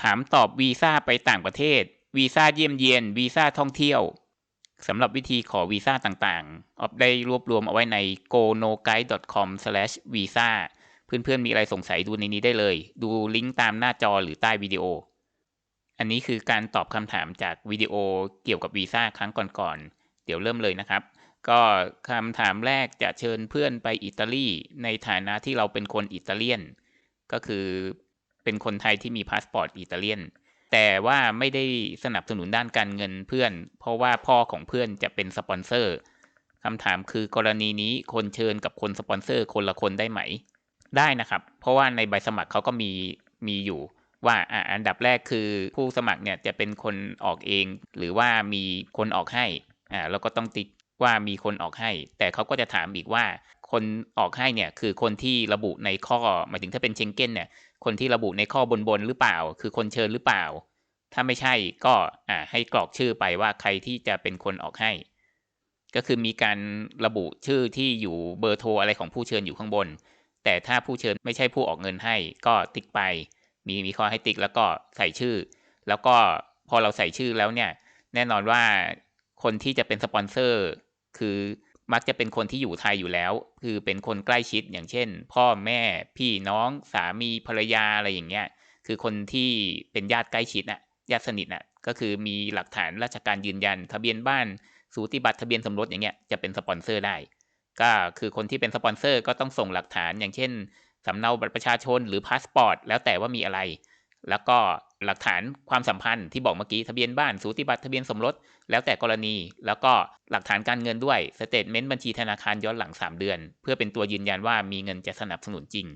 ถามตอบวีซ่าไปต่างประเทศ วีซ่าเยี่ยมเยียน วีซ่าท่องเที่ยวสำหรับวิธีขอวีซ่าต่างๆ ออฟได้รวบรวมเอาไว้ใน gonoguide.com/visa เพื่อนๆ มีอะไรสงสัยดูในนี้ได้เลย ดูลิงก์ตามหน้าจอหรือใต้วิดีโอ อันนี้คือการตอบคำถามจากวิดีโอเกี่ยวกับวีซ่าครั้งก่อนๆ เดี๋ยวเริ่มเลยนะครับ ก็คำถามแรกจะเชิญเพื่อนไปอิตาลีในฐานะที่เราเป็นคนอิตาเลียน ก็คือ เป็นคนไทยที่มีพาสปอร์ตอิตาเลียน แต่ว่าไม่ได้สนับสนุนด้านการเงินเพื่อน เพราะว่าพ่อของเพื่อนจะเป็นสปอนเซอร์คำถามคือกรณีนี้คนเชิญกับคนสปอนเซอร์คนละคนได้ไหม ได้นะครับ เพราะว่าในใบสมัครเขาก็มีมีอยู่ว่าอ่าอันดับแรกคือผู้สมัครเนี่ยจะเป็นคนออกเอง หรือว่ามีคนออกให้อ่าแล้วก็ต้องติ๊กว่ามีคนออกให้ แต่เขาก็จะถามอีกว่า คนออกให้เนี่ยคือคนที่ระบุในข้อหมายถึงถ้าเป็นเชงเก้นเนี่ย คนที่ระบุในข้อบนบนหรือเปล่า คือคนเชิญหรือเปล่า ถ้าไม่ใช่ก็อ่าให้กรอกชื่อไปว่าใครที่จะเป็นคนออกให้ ก็คือมีการระบุชื่อที่อยู่เบอร์โทรอะไรของผู้เชิญอยู่ข้างบน แต่ถ้าผู้เชิญไม่ใช่ผู้ออกเงินให้ ก็ติ๊กไป มีมีข้อให้ติ๊กแล้วก็ใส่ชื่อ แล้วก็พอเราใส่ชื่อแล้วเนี่ย แน่นอนว่าคนที่จะเป็นสปอนเซอร์ คือ มักจะเป็นคนที่อยู่ไทยอยู่แล้ว คือเป็นคนใกล้ชิดอย่างเช่น พ่อแม่พี่น้องสามีภรรยาอะไรอย่างเงี้ยคือคนที่เป็นญาติใกล้ชิดน่ะญาติสนิทน่ะก็คือมีหลักฐานราชการยืนยัน ทะเบียนบ้านสูติบัตรทะเบียนสมรสอย่างเงี้ยจะเป็นสปอนเซอร์ได้ ก็คือคนที่เป็นสปอนเซอร์ก็ต้องส่งหลักฐานอย่างเช่นสำเนาบัตรประชาชนหรือพาสปอร์ตแล้วแต่ว่ามีอะไร แล้วก็ หลักฐานความสัมพันธ์ที่บอกเมื่อกี้ทะเบียนบ้านสูติบัตรทะเบียนสมรส แล้วแต่กรณี แล้วก็หลักฐานการเงินด้วยสเตทเมนต์บัญชีธนาคารย้อนหลัง 3 เดือน เพื่อเป็นตัวยืนยันว่ามีเงินจะสนับสนุนจริง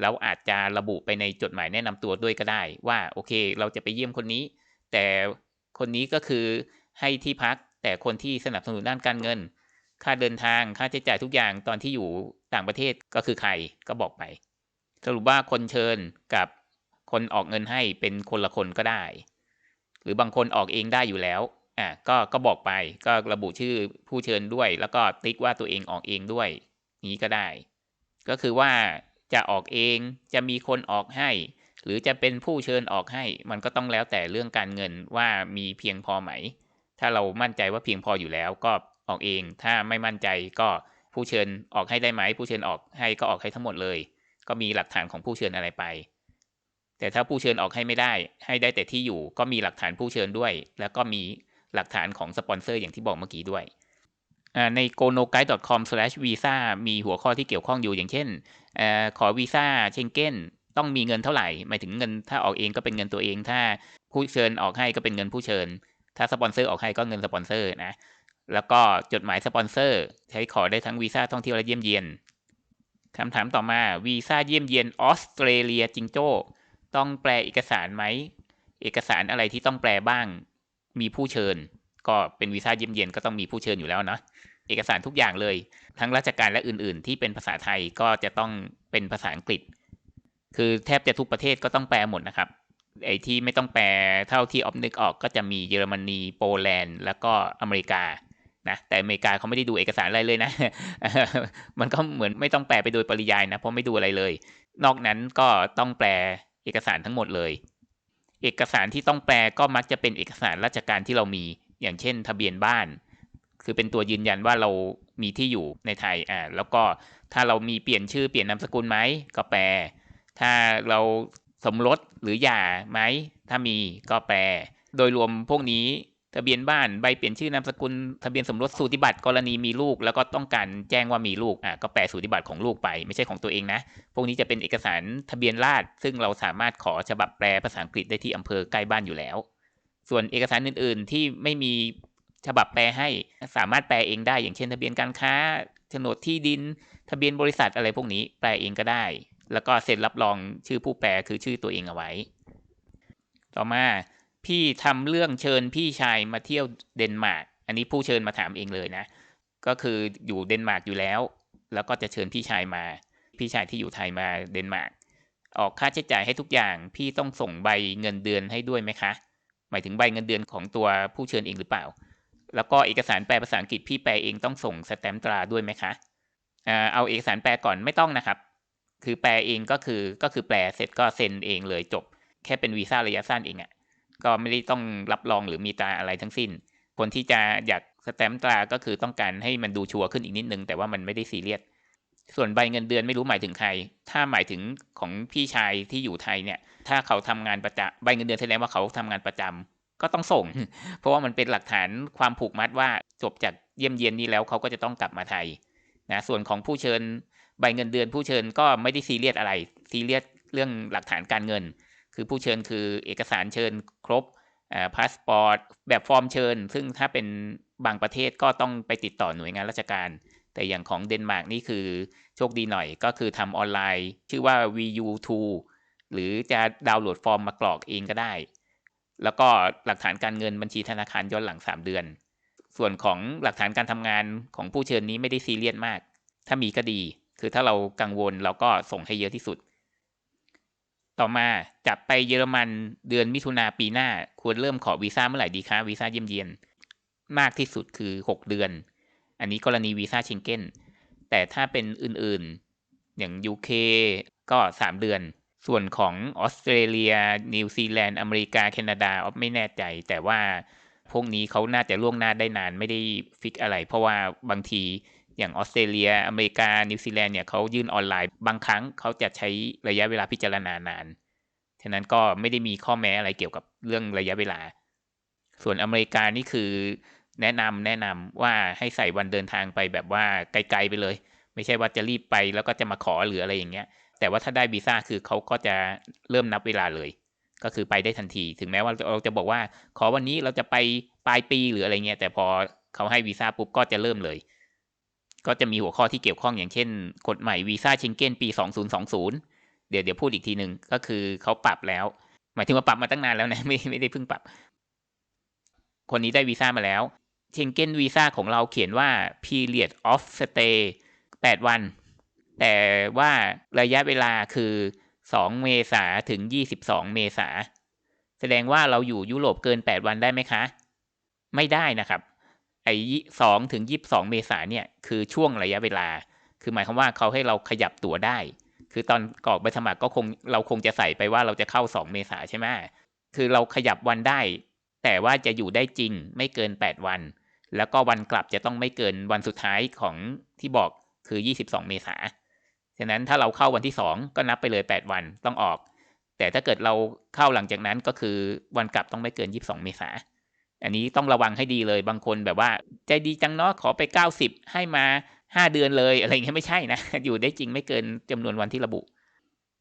แล้วอาจจะระบุไปในจดหมายแนะนำตัวด้วยก็ได้ ว่าโอเค เราจะไปเยี่ยมคนนี้ แต่คนนี้ก็คือให้ที่พักแต่คนที่สนับสนุนด้านการเงิน ค่าเดินทางค่าใช้จ่ายทุกอย่างตอนที่อยู่ต่างประเทศก็คือใครก็บอกไป สรุปว่าคนเชิญกับ คนออกเงินให้เป็นคนละคนก็ได้ หรือบางคนออกเองได้อยู่แล้วอะก็ก็บอกไปก็ระบุชื่อผู้เชิญด้วย แล้วก็ติ๊กว่าตัวเองออกเองด้วย นี้ก็ได้ ก็คือว่าจะออกเองจะมีคนออกให้ หรือจะเป็นผู้เชิญออกให้ มันก็ต้องแล้วแต่เรื่องการเงินว่ามีเพียงพอไหม ถ้าเรามั่นใจว่าเพียงพออยู่แล้วก็ออกเอง ถ้าไม่มั่นใจก็ผู้เชิญออกให้ได้ไหม ผู้เชิญออกให้ก็ออกให้ทั้งหมดเลย ก็มีหลักฐานของผู้เชิญอะไรไป แต่ถ้าผู้เชิญออกให้ไม่ได้ ให้ได้แต่ที่อยู่ก็มีหลักฐานผู้เชิญด้วย แล้วก็มีหลักฐานของสปอนเซอร์อย่างที่บอกเมื่อกี้ด้วยใน gonoguide.com/visa มีหัวข้อที่เกี่ยวข้องอยู่อย่างเช่นอขอวีซ่าเชงเก้นต้องมีเงินเท่าไหร่หมายถึงเงินถ้าออกเองก็เป็นเงินตัวเอง ถ้าผู้เชิญออกให้ก็เป็นเงินผู้เชิญ ถ้าสปอนเซอร์ออกให้ก็เงินสปอนเซอร์นะแล้วก็จดหมายสปอนเซอร์ ใช้ขอได้ทั้งวีซ่าท่องเที่ยวและเยี่ยมเยียนคำถามต่อมาวีซ่าเยี่ยมเยียนออสเตรเลียจิงโจ้ ต้องแปลเอกสารไหม เอกสารอะไรที่ต้องแปลบ้าง มีผู้เชิญ ก็เป็นวีซ่าเยี่ยมเยียนก็ต้องมีผู้เชิญอยู่แล้วนะเอกสารทุกอย่างเลย ทั้งราชการและอื่น ๆ ที่เป็นภาษาไทยก็จะต้องเป็นภาษาอังกฤษ คือแทบจะทุกประเทศก็ต้องแปลหมดนะครับ ไอ้ที่ไม่ต้องแปลเท่าที่ออฟนึกออกก็จะมีเยอรมนีโปแลนด์ แล้วก็อเมริกานะแต่อเมริกาเขาไม่ได้ดูเอกสารอะไรเลยนะ มันก็เหมือนไม่ต้องแปลไปโดยปริยายนะ เพราะไม่ดูอะไรเลย นอกนั้นก็ต้องแปล เอกสารทั้งหมดเลย เอกสารที่ต้องแปลก็มักจะเป็นเอกสารราชการที่เรามี อย่างเช่น ทะเบียนบ้าน คือเป็นตัวยืนยันว่าเรามีที่อยู่ในไทยอ่าแล้วก็ถ้าเรามีเปลี่ยนชื่อเปลี่ยนนามสกุลไหมก็แปล ถ้าเราสมรสหรือหย่าไหม ถ้ามีก็แปล โดยรวมพวกนี้ ทะเบียนบ้านใบเปลี่ยนชื่อนามสกุลทะเบียนสมรสสูติบัตรกรณีมีลูก แล้วก็ต้องการแจ้งว่ามีลูกอะก็แปลสูติบัตรของลูกไป ไม่ใช่ของตัวเองนะ พวกนี้จะเป็นเอกสารทะเบียนราษฎรซึ่งเราสามารถขอฉบับแปลภาษาอังกฤษได้ที่อำเภอใกล้บ้านอยู่แล้ว ส่วนเอกสารอื่น ๆ ที่ไม่มีฉบับแปลให้สามารถแปลเองได้ อย่างเช่น ทะเบียนการค้าโฉนดที่ดิน ทะเบียนบริษัทอะไรพวกนี้แปลเองก็ได้ แล้วก็เซ็นรับรองชื่อผู้แปลคือชื่อตัวเองเอาไว้ ต่อมา พี่ทำเรื่องเชิญพี่ชายมาเที่ยวเดนมาร์กอันนี้ผู้เชิญมาถามเองเลยนะ ก็คืออยู่เดนมาร์กอยู่แล้ว แล้วก็จะเชิญพี่ชายมา พี่ชายที่อยู่ไทยมาเดนมาร์กออกค่าใช้จ่ายให้ทุกอย่าง พี่ต้องส่งใบเงินเดือนให้ด้วยไหมคะ หมายถึงใบเงินเดือนของตัวผู้เชิญเองหรือเปล่า แล้วก็เอกสารแปลภาษาอังกฤษพี่แปลเองต้องส่งสแตมป์ตราด้วยไหมคะเอาเอกสารแปลก่อนไม่ต้องนะครับ คือแปลเองก็คือก็คือแปลเสร็จก็เซ็นเองเลยจบ แค่เป็นวีซ่าระยะสั้นเองอะ่ะ ก็ไม่ได้ต้องรับรองหรือมีตราอะไรทั้งสิ้น คนที่จะอยากสแตมป์ตราก็คือต้องการให้มันดูชัวร์ขึ้นอีกนิดนึง แต่ว่ามันไม่ได้ซีเรียสส่วนใบเงินเดือนไม่รู้หมายถึงใคร ถ้าหมายถึงของพี่ชายที่อยู่ไทยเนี่ย ถ้าเขาทำงานประจำใบเงินเดือนแสดงว่าเขาทำงานประจำก็ต้องส่ง เพราะว่ามันเป็นหลักฐานความผูกมัดว่าจบจากเยี่ยมเยียนนี้แล้วเขาก็จะต้องกลับมาไทยนะส่วนของผู้เชิญใบเงินเดือนผู้เชิญก็ไม่ได้ซีเรียสอะไรซีเรียสเรื่องหลักฐานการเงิน คือผู้เชิญคือเอกสารเชิญครบพาสปอร์ตแบบฟอร์มเชิญ ซึ่งถ้าเป็นบางประเทศก็ต้องไปติดต่อหน่วยงานราชการ แต่อย่างของเดนมาร์กนี่คือโชคดีหน่อยก็คือทำออนไลน์ ชื่อว่า VU2 หรือจะดาวน์โหลดฟอร์มมากรอกเองก็ได้ แล้วก็หลักฐานการเงินบัญชีธนาคารย้อนหลัง 3 เดือน ส่วนของหลักฐานการทำงานของผู้เชิญนี้ไม่ได้ซีเรียสมาก ถ้ามีก็ดี คือถ้าเรากังวลเราก็ส่งให้เยอะที่สุด ต่อมาจะไปเยอรมันเดือนมิถุนาปีหน้า ควรเริ่มขอวีซ่าเมื่อไหร่ดีคะวีซ่าเยี่ยมเยียน มากที่สุดคือ 6 เดือน อันนี้กรณีวีซ่าเชงเก้น แต่ถ้าเป็นอื่นๆ อย่าง UK ก็ 3 เดือน ส่วนของออสเตรเลีย นิวซีแลนด์ อเมริกา แคนาดาออฟไม่แน่ใจ แต่ว่าพวกนี้เขาน่าจะล่วงหน้าได้นานไม่ได้ฟิกอะไร เพราะว่าบางที อย่างออสเตรเลีย อเมริกา นิวซีแลนด์เนี่ยเขายื่นออนไลน์ บางครั้งเขาจะใช้ระยะเวลาพิจารณานาน ฉะนั้นก็ไม่ได้มีข้อแม้อะไรเกี่ยวกับเรื่องระยะเวลา ส่วนอเมริกานี่คือ แนะนำแนะนำว่าให้ใส่วันเดินทางไปแบบว่าไกลๆไปเลย ไม่ใช่ว่าจะรีบไปแล้วก็จะมาขอหรืออะไรอย่างเงี้ย แต่ว่าถ้าได้วีซ่าคือเขาก็จะเริ่มนับเวลาเลย ก็คือไปได้ทันที ถึงแม้ว่าเราจะบอกว่า ขอวันนี้เราจะไปปลายปีหรืออะไรเงี้ย แต่พอเขาให้วีซ่าปุ๊บก็จะเริ่มเลย ก็จะมีหัวข้อที่เกี่ยวข้องอย่างเช่น กฎใหม่วีซ่าเชงเก้นปี 2020 เดี๋ยวเดี๋ยวพูดอีกทีหนึ่งก็คือเขาปรับแล้ว หมายถึงว่าปรับมาตั้งนานแล้วนะไม่ไม่ได้เพิ่งปรับ คนนี้ได้วีซ่ามาแล้วเชงเก้นวีซ่าของเราเขียนว่า period of stay 8 วัน แต่ว่าระยะเวลาคือ 2 เมษาถึง 22 เมษาแสดงว่าเราอยู่ยุโรปเกิน 8 วันได้ไหมคะ ไม่ได้นะครับ ไอ้สองถึงยีิบสองเมษาเนี่ยคือช่วงระยะเวลา คือหมายความว่าเขาให้เราขยับตั๋วได้ คือตอนกรอกใบสมัครก็คงเราคงจะใส่ไปว่าเราจะเข้าสองเมษาใช่ไหมคือเราขยับวันได้ แต่ว่าจะอยู่ได้จริงไม่เกิน8วัน แล้วก็วันกลับจะต้องไม่เกินวันสุดท้ายของที่บอกคือ22เมษาฉะนั้นถ้าเราเข้าวันที่2ก็นับไปเลย8วันต้องออก แต่ถ้าเกิดเราเข้าหลังจากนั้นก็คือวันกลับต้องไม่เกิน22เมษา อันนี้ต้องระวังให้ดีเลยบางคนแบบว่า ใจดีจังเนาะขอไป 90 ให้มา 5 เดือนเลยอะไรเงี้ยไม่ใช่นะ อยู่ได้จริงไม่เกินจำนวนวันที่ระบุ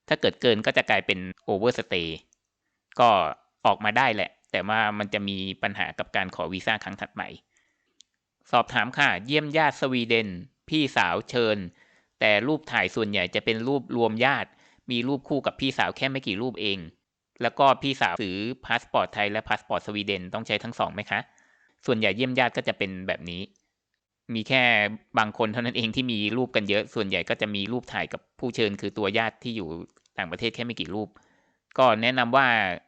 ถ้าเกิดเกินก็จะกลายเป็นโอเวอร์สเตย์ก็ออกมาได้แหละ แต่ว่ามันจะมีปัญหากับการขอวีซ่าครั้งถัดใหม่สอบถามค่ะ เยี่ยมญาติสวีเดน พี่สาวเชิญ แต่รูปถ่ายส่วนใหญ่จะเป็นรูปรวมญาติ มีรูปคู่กับพี่สาวแค่ไม่กี่รูปเอง แล้วก็พี่สาวถือพาสปอร์ตไทยและพาสปอร์ตสวีเดนต้องใช้ทั้งสองไหมคะ ส่วนใหญ่เยี่ยมญาติก็จะเป็นแบบนี้ มีแค่บางคนเท่านั้นเองที่มีรูปกันเยอะ ส่วนใหญ่ก็จะมีรูปถ่ายกับผู้เชิญ คือตัวญาติที่อยู่ต่างประเทศแค่ไม่กี่รูป ก็แนะนำว่า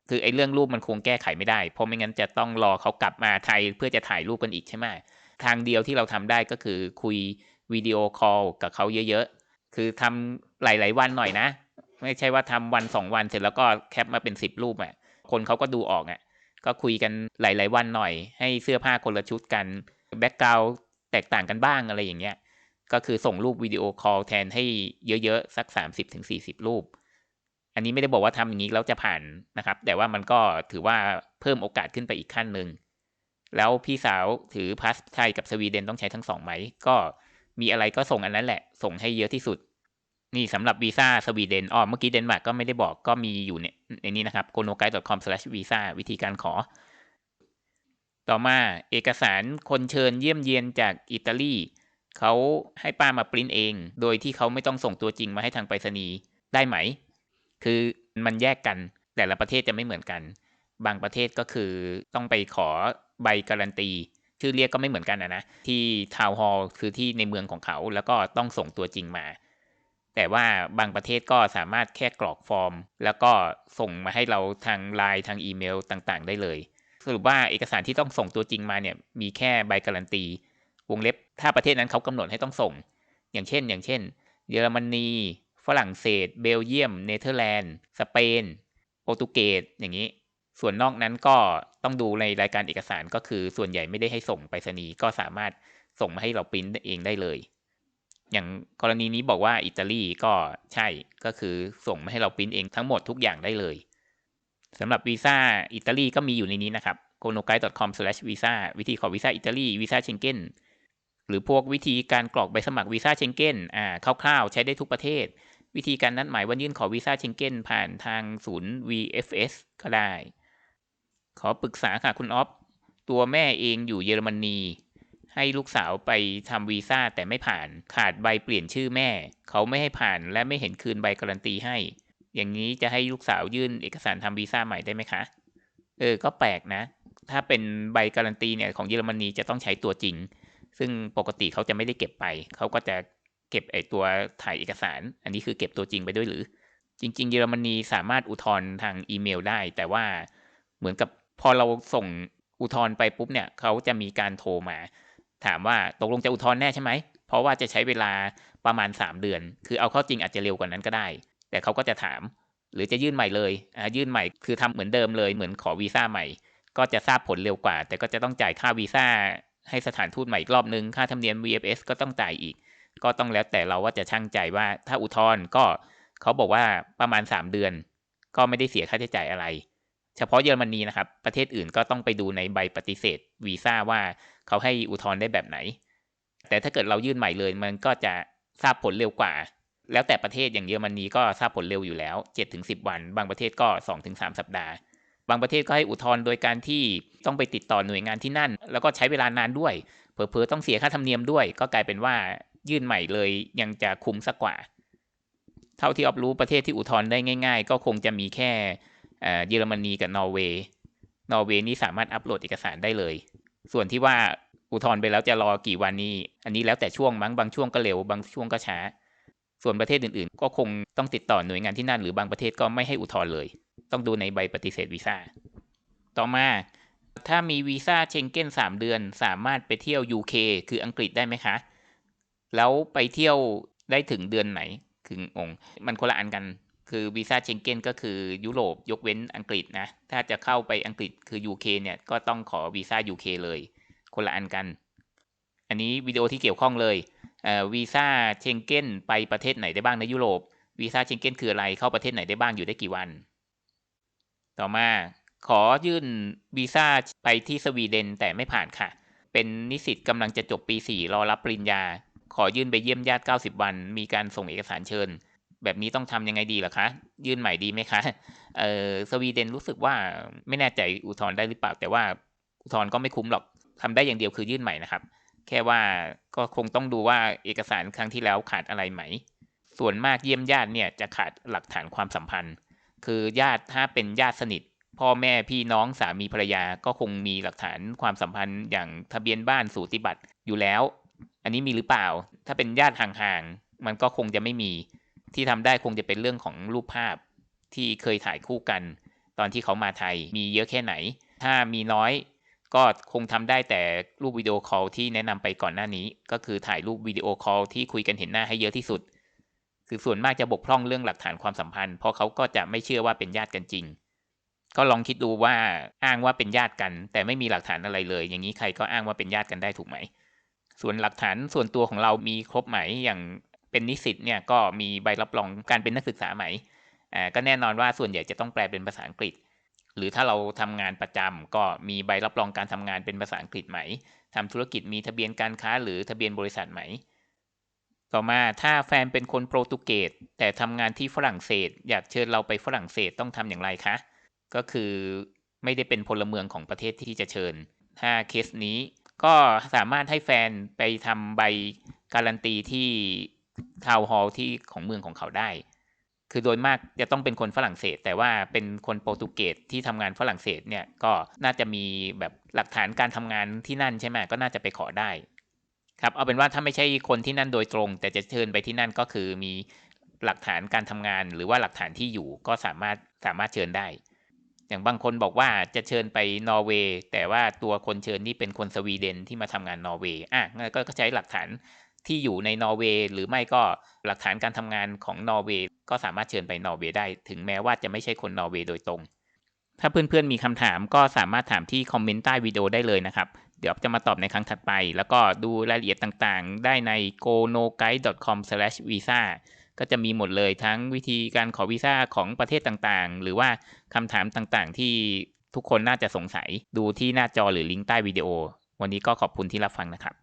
คือไอ้เรื่องรูปมันคงแก้ไขไม่ได้ เพราะไม่งั้นจะต้องรอเขากลับมาไทยเพื่อจะถ่ายรูปกันอีกใช่ไหมทางเดียวที่เราทำได้ก็คือคุยวิดีโอคอลกับเขาเยอะๆ คือทำหลาย ๆ วันหน่อยนะ ไม่ใช่ว่าทำวันสองวันเสร็จแล้วก็แคปมาเป็นสิบรูปอะคนเขาก็ดูออกอะก็คุยกันหลาย ๆ วันหน่อย ให้เสื้อผ้าคนละชุดกันแบ็กกราวแตกต่างกันบ้างอะไรอย่างเงี้ยก็คือส่งรูปวิดีโอคอลแทนให้เยอะๆ สัก 30-40 รูป อันนี้ไม่ได้บอกว่าทำอย่างนี้แล้วจะผ่านนะครับ แต่ว่ามันก็ถือว่าเพิ่มโอกาสขึ้นไปอีกขั้นหนึ่ง แล้วพี่สาวถือพาสไทยกับสวีเดนต้องใช้ทั้งสองไหม ก็มีอะไรก็ส่งอันนั้นแหละ ส่งให้เยอะที่สุด นี่สำหรับวีซ่าสวีเดนอ๋อเมื่อกี้เดนมาร์กก็ไม่ได้บอกก็มีอยู่เนี่ยในนี้นะครับ g o n o g u i d e c o m v i s a วิธีการขอ ต่อมาเอกสารคนเชิญเยี่ยมเยียนจากอิตาลีเขาให้ป้ามาปริ้นเอง โดยที่เขาไม่ต้องส่งตัวจริงมาให้ทางไปรษณีย์ได้ไหม คือมันแยกกันแต่ละประเทศจะไม่เหมือนกัน บางประเทศก็คือต้องไปขอใบการันตี ชื่อเรียกก็ไม่เหมือนกันนะนะที่ทาวน์ฮอลล์คือที่ในเมืองของเขาแล้วก็ต้องส่งตัวจริงมา แต่ว่าบางประเทศก็สามารถแค่กรอกฟอร์ม แล้วก็ส่งมาให้เราทางไลน์ทางอีเมลต่างๆ ได้เลย สรุปว่าเอกสารที่ต้องส่งตัวจริงมาเนี่ยมีแค่ใบการันตี วงเล็บถ้าประเทศนั้นเขากำหนดให้ต้องส่ง อย่างเช่น อย่างเช่น เยอรมนีฝรั่งเศส เบลเยียม เนเธอร์แลนด์ สเปน โปรตุเกส อย่างนี้ ส่วนนอกนั้นก็ต้องดูในรายการเอกสารก็คือส่วนใหญ่ไม่ได้ให้ส่งไปรษณีย์ก็สามารถส่งมาให้เราปริ้นเองได้เลย อย่างกรณีนี้บอกว่าอิตาลีก็ใช่ก็คือส่งมาให้เราปริ้นเองทั้งหมดทุกอย่างได้เลยสำหรับวีซ่าอิตาลีก็มีอยู่ในนี้นะครับ k o n o g a i c o m v i s a วิธีขอวีซ่าอิตาลีวีซ่าเชงเก้นหรือพวกวิธีการกรอกใบสมัครวีซ่าเชงเก้นอ่าคร่าวๆ ใช้ได้ทุกประเทศ วิธีการนัดหมายวันยื่นขอวีซ่าเชงเก้นผ่านทางศูนย์ VFS ก็ได้ ขอปรึกษาค่ะคุณออฟตัวแม่เองอยู่เยอรมนี ให้ลูกสาวไปทำวีซ่าแต่ไม่ผ่านขาดใบเปลี่ยนชื่อแม่ เขาไม่ให้ผ่านและไม่เห็นคืนใบการันตีให้ อย่างนี้จะให้ลูกสาวยื่นเอกสารทำวีซ่าใหม่ได้ไหมคะ เออ ก็แปลกนะ ถ้าเป็นใบการันตีเนี่ยของเยอรมนีจะต้องใช้ตัวจริง ซึ่งปกติเขาจะไม่ได้เก็บไป เขาก็จะเก็บไอตัวถ่ายเอกสาร อันนี้คือเก็บตัวจริงไปด้วยหรือ จริง ๆ เยอรมนีสามารถอุทธรณ์ทางอีเมลได้ แต่ว่าเหมือนกับพอเราส่งอุทธรณ์ไปปุ๊บเนี่ยเขาจะมีการโทรมา ถามว่าตกลงจะอุทธรณ์แน่ใช่ไหม เพราะว่าจะใช้เวลาประมาณ 3 เดือน คือเอาเข้าจริงอาจจะเร็วกว่านั้นก็ได้ แต่เขาก็จะถาม หรือจะยื่นใหม่เลยยื่นใหม่คือทำเหมือนเดิมเลย เหมือนขอวีซ่าใหม่ ก็จะทราบผลเร็วกว่า แต่ก็จะต้องจ่ายค่าวีซ่าให้สถานทูตใหม่อีกรอบนึง ค่าธรรมเนียม VFS ก็ต้องจ่ายอีก ก็ต้องแล้วแต่เราว่าจะช่างใจว่าถ้าอุทธรณ์ก็เขาบอกว่าประมาณ 3 เดือน ก็ไม่ได้เสียค่าใช้จ่ายอะไร เฉพาะเยอรมนีนะครับ ประเทศอื่นก็ต้องไปดูในใบปฏิเสธวีซ่าว่าเขาให้อุทธรณ์ได้แบบไหน แต่ถ้าเกิดเรายื่นใหม่เลย มันก็จะทราบผลเร็วกว่า แล้วแต่ประเทศอย่างเยอรมนีก็ทราบผลเร็วอยู่แล้ว 7-10 วัน บางประเทศก็ 2-3 สัปดาห์ บางประเทศก็ให้อุทธรณ์โดยการที่ต้องไปติดต่อหน่วยงานที่นั่น แล้วก็ใช้เวลานานด้วย เผลอๆต้องเสียค่าธรรมเนียมด้วย ก็กลายเป็นว่ายื่นใหม่เลยยังจะคุ้มสักกว่า เท่าที่ออฟรู้ประเทศที่อุทธรณ์ได้ง่าย ๆ ก็คงจะมีแค่ เยอรมนีกับนอร์เวย์นอร์เวย์นี่สามารถอัปโหลดเอกสารได้เลย ส่วนที่ว่าอุทธรณ์ไปแล้วจะรอกี่วันนี้อันนี้แล้วแต่ช่วงมั้งบางช่วงก็เร็วบางช่วงก็ช้า ส่วนประเทศอื่นๆ ก็คงต้องติดต่อหน่วยงานที่นั่นหรือบางประเทศก็ไม่ให้อุทธรณ์เลย ต้องดูในใบปฏิเสธวีซ่าต่อมาถ้ามีวีซ่าเชงเก้นสามเดือนสามารถไปเที่ยว UK คืออังกฤษได้ไหมคะ แล้วไปเที่ยวได้ถึงเดือนไหนคือองค์ มันคนละอันกัน คือวีซ่าเชงเก้นก็คือยุโรปยกเว้นอังกฤษนะ ถ้าจะเข้าไปอังกฤษคือ UK เนี่ยก็ต้องขอวีซ่า UK เลย คนละอันกัน อันนี้วิดีโอที่เกี่ยวข้องเลยวีซ่าเชงเก้นไปประเทศไหนได้บ้างในยุโรปวีซ่าเชงเก้นคืออะไรเข้าประเทศไหนได้บ้างอยู่ได้กี่วัน ต่อมาขอยื่นวีซ่าไปที่สวีเดนแต่ไม่ผ่านค่ะ เป็นนิสิตกำลังจะจบปี 4 รอรับปริญญา ขอยื่นไปเยี่ยมญาติ 90 วัน มีการส่งเอกสารเชิญ แบบนี้ต้องทำยังไงดีล่ะคะ ยื่นใหม่ดีไหมคะเออสวีเดนรู้สึกว่าไม่แน่ใจอุทธรณ์ได้หรือเปล่า แต่ว่าอุทธรณ์ก็ไม่คุ้มหรอกทำได้อย่างเดียวคือยื่นใหม่นะครับ แค่ว่าก็คงต้องดูว่าเอกสารครั้งที่แล้วขาดอะไรไหม ส่วนมากเยี่ยมญาติเนี่ยจะขาดหลักฐานความสัมพันธ์ คือญาติถ้าเป็นญาติสนิท พ่อแม่พี่น้องสามีภรรยาก็คงมีหลักฐานความสัมพันธ์อย่างทะเบียนบ้านสูติบัตรอยู่แล้ว อันนี้มีหรือเปล่า ถ้าเป็นญาติห่างๆมันก็คงจะไม่มี ที่ทำได้คงจะเป็นเรื่องของรูปภาพที่เคยถ่ายคู่กัน ตอนที่เขามาไทยมีเยอะแค่ไหน ถ้ามีน้อยก็คงทำได้แต่รูปวิดีโอคอลที่แนะนำไปก่อนหน้านี้ ก็คือถ่ายรูปวิดีโอคอลที่คุยกันเห็นหน้าให้เยอะที่สุด คือส่วนมากจะบกพร่องเรื่องหลักฐานความสัมพันธ์ เพราะเขาก็จะไม่เชื่อว่าเป็นญาติกันจริง ก็ลองคิดดูว่าอ้างว่าเป็นญาติกัน แต่ไม่มีหลักฐานอะไรเลย อย่างนี้ใครก็อ้างว่าเป็นญาติกันได้ถูกไหม ส่วนหลักฐานส่วนตัวของเรามีครบไหมอย่าง เป็นนิสิตเนี่ยก็มีใบรับรองการเป็นนักศึกษาไหมอ่าก็แน่นอนว่าส่วนใหญ่จะต้องแปลเป็นภาษาอังกฤษ หรือถ้าเราทำงานประจำก็มีใบรับรองการทำงานเป็นภาษาอังกฤษไหมทำธุรกิจมีทะเบียนการค้าหรือทะเบียนบริษัทไหม ต่อมาถ้าแฟนเป็นคนโปรตุเกสแต่ทำงานที่ฝรั่งเศส อยากเชิญเราไปฝรั่งเศสต้องทำอย่างไรคะ ก็คือไม่ได้เป็นพลเมืองของประเทศที่จะเชิญ ถ้าเคสนี้ก็สามารถให้แฟนไปทำใบการันตีที่ ทาวน์ฮอลล์ที่ของเมืองของเขาได้ คือโดยมากจะต้องเป็นคนฝรั่งเศส แต่ว่าเป็นคนโปรตุเกสที่ทำงานฝรั่งเศสเนี่ยก็น่าจะมีแบบหลักฐานการทำงานที่นั่นใช่ไหมก็น่าจะไปขอได้ครับเอาเป็นว่าถ้าไม่ใช่คนที่นั่นโดยตรง แต่จะเชิญไปที่นั่นก็คือมีหลักฐานการทำงานหรือว่าหลักฐานที่อยู่ก็สามารถสามารถเชิญได้ อย่างบางคนบอกว่าจะเชิญไปนอร์เวย์แต่ว่าตัวคนเชิญนี่เป็นคนสวีเดนที่มาทำงานนอร์เวย์อะก็ใช้หลักฐาน ที่อยู่ในนอร์เวย์หรือไม่ก็หลักฐานการทำงานของนอร์เวย์ก็สามารถเชิญไปนอร์เวย์ได้ ถึงแม้ว่าจะไม่ใช่คนนอร์เวย์โดยตรง ถ้าเพื่อนๆมีคำถามก็สามารถถามที่คอมเมนต์ใต้วิดีโอได้เลยนะครับ เดี๋ยวจะมาตอบในครั้งถัดไป แล้วก็ดูรายละเอียดต่างๆ ได้ใน gonoguide.com/visa ก็จะมีหมดเลยทั้งวิธีการขอวีซ่าของประเทศต่างๆ หรือว่าคำถามต่างๆ ที่ทุกคนน่าจะสงสัยดูที่หน้าจอหรือลิงก์ใต้วิดีโอ วันนี้ก็ขอบคุณที่รับฟังนะครับ